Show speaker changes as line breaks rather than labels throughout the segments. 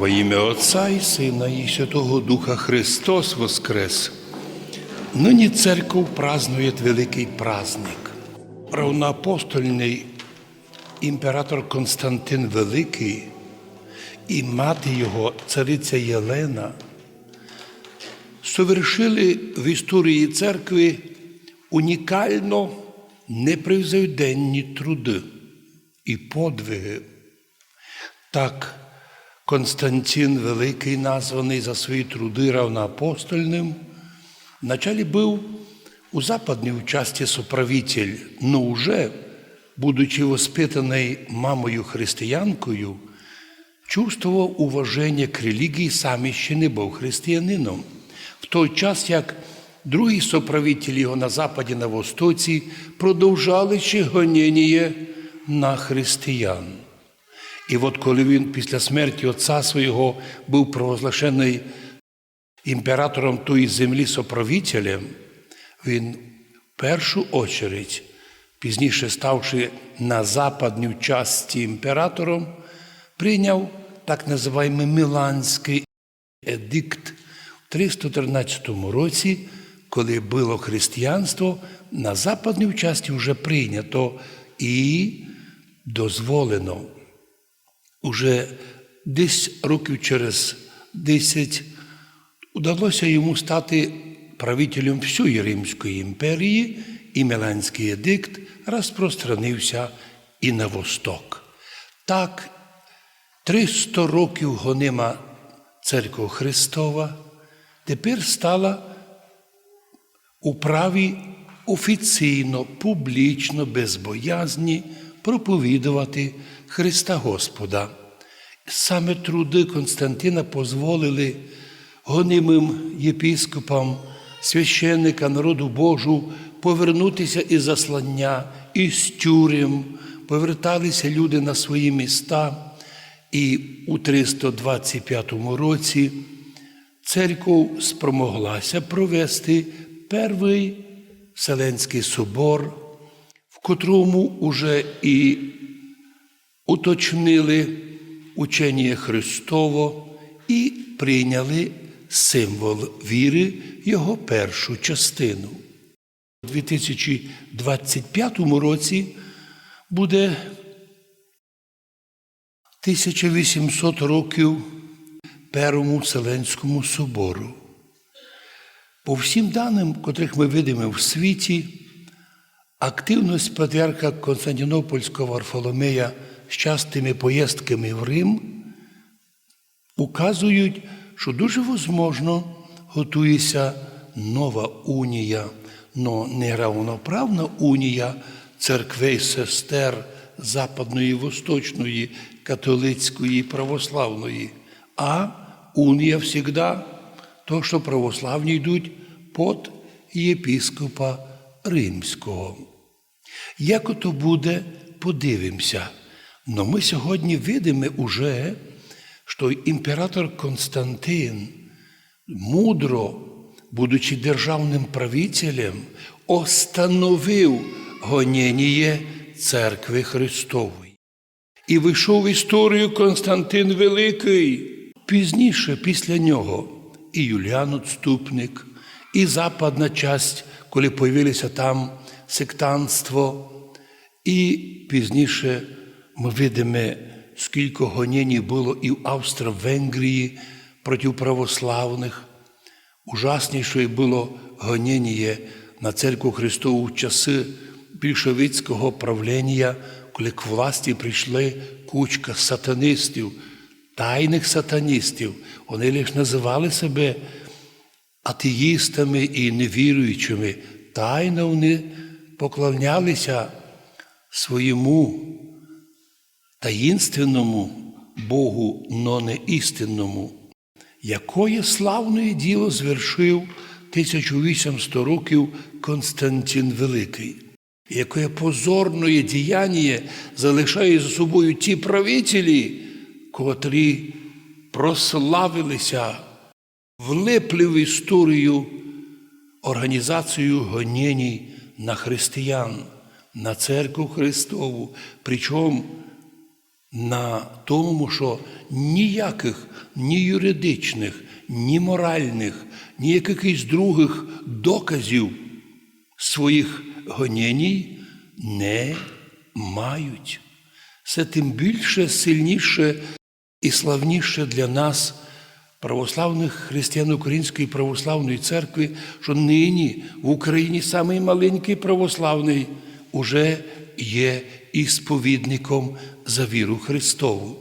Во ім'я Отця і Сина, і Святого Духа Христос Воскрес. Нині церков празднує великий праздник. Равноапостольний імператор Константин Великий і мати його, цариця Єлена, совершили в історії церкви унікально непревзойденні труди і подвиги. Так, Константин Великий, названий за свої труди равноапостольним, вначале був у западній части соправитель, но уже, будучи воспитаний мамою християнкою, чувствував уваження к релігії, сам ще не був християнином. В той час, як другі соправителі його на Западі, на Востоці, продовжали ще гоніння на християн. І от коли він після смерті отця свого був провозглашений імператором тої землі соправителем, він в першу очередь, пізніше ставши на западній часті імператором, прийняв так називаємий Міланський едикт в 313 році, коли було християнство, на западній часті вже прийнято і дозволено. Уже десь років через 10 удалося йому стати правителем всієї Римської імперії, і Міланський едикт розпространився і на восток. Так, 300 років гонима Церква Христова тепер стала у праві офіційно, публічно, без боязні проповідувати Христа Господа. Саме труди Константина дозволили гонимим єпіскопам, священника народу Божу повернутися із заслання, із тюрем, поверталися люди на свої міста. І у 325 році церков спромоглася провести перший Вселенський собор, в котрому уже і уточнили учення Христово і прийняли символ віри, його першу частину. У 2025 році буде 1800 років Першому Вселенському собору. По всім даним, котрих ми видимо в світі, активність патріарха Константинопольського Варфоломея з частими поїздками в Рим указують, що дуже можливо готується нова унія, но не равноправна унія церквей сестер Западної, Восточної, католицької, православної, а унія завжди то, що православні йдуть під єпіскопа Римського. Як ото буде, подивимося. Но ми сьогодні видимо уже, що імператор Константин мудро, будучи державним правителем, остановив гоніння церкви Христової. І вийшов в історію Константин Великий. Пізніше, після нього, і Юліан Отступник, і западна часть, коли появилися там сектантство, і пізніше ми видимо, скільки гонінь було і в Австро-Венгрії проти православних. Ужаснішою було гоніння на церкву Христову в часи більшовицького правління, коли к власті прийшли кучка сатанистів, тайних сатаністів. Вони лише називали себе атеїстами і невіруючими. Тайно вони поклонялися своєму таїнственному Богу, но не істинному. Якое славне діло звершив 1800 років Константин Великий, яке позорне діяння залишає за собою ті правителі, котрі прославилися, влипли в історію організацію гонєній на християн, на церкву Христову. Причому на тому, що ніяких ні юридичних, ні моральних, ні якихось других доказів своїх гонєній не мають. Це тим більше сильніше і славніше для нас, православних християн Української православної церкви, що нині в Україні самий маленький православний уже є ісповідником за віру Христову.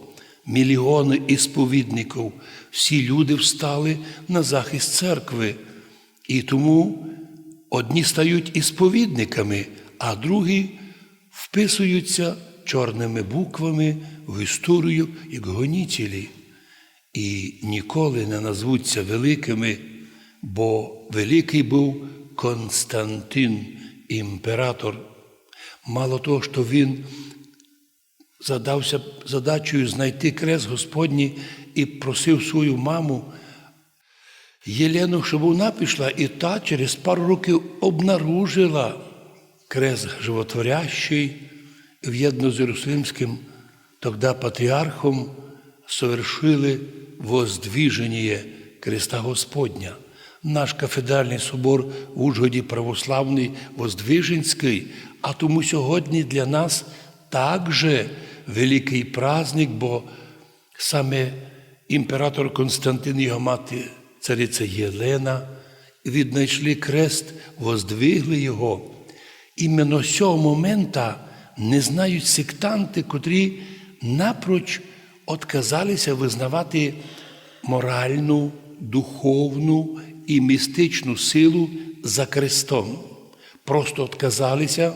Мільйони ісповідників, всі люди встали на захист церкви. І тому одні стають ісповідниками, а другі вписуються чорними буквами в історію як гонітелі. І ніколи не назвуться великими, бо великий був Константин, імператор. Мало того, що він задався задачею знайти крест Господній і просив свою маму Єлену, щоб вона пішла, і та через пару років обнаружила крест животворящий в'єдно з Єрусалимським тоді патріархом совершили воздвіження креста Господня. Наш кафедральний собор в Ужгоді православний Воздвиженський, а тому сьогодні для нас також великий праздник, бо саме імператор Константин його мати, цариця Єлена, віднайшли крест, воздвигли його. Іменно з цього моменту не знають сектанти, котрі напроч отказалися визнавати моральну, духовну і містичну силу за крестом. Просто отказалися,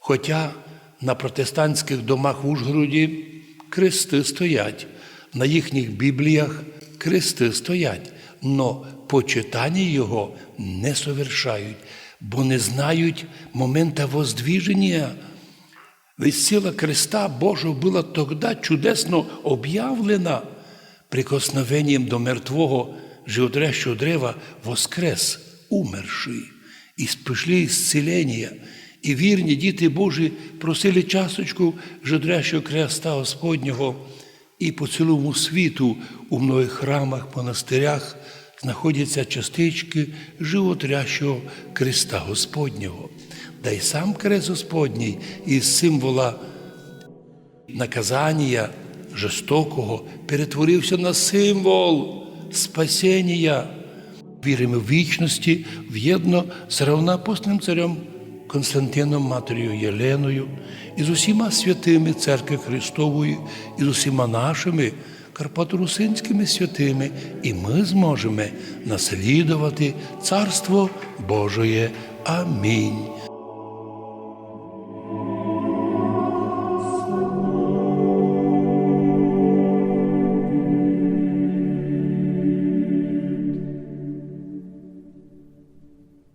хоча на протестантських домах в Ужгороді крести стоять, на їхніх бібліях крести стоять, но почитання його не совершають, бо не знають момента воздвіження. Ведь сила креста Божого була тогда чудесно об'явлена прикосновенням до мертвого животрящого древа воскрес, умерший, і прийшли ісцілення. І вірні діти Божі просили часочку животрящого креста Господнього, і по цілому світу у многих храмах, монастирях знаходяться частички животрящого креста Господнього. Да й сам крест Господній із символа наказання жорстокого перетворився на символ спасіння. Віримо в вічності в'єдно з равноапостольним царем Константином Матерію Єленою і з усіма святими Церкви Христової, і з усіма нашими карпаторусинськими святими, і ми зможемо наслідувати Царство Божоє. Амінь.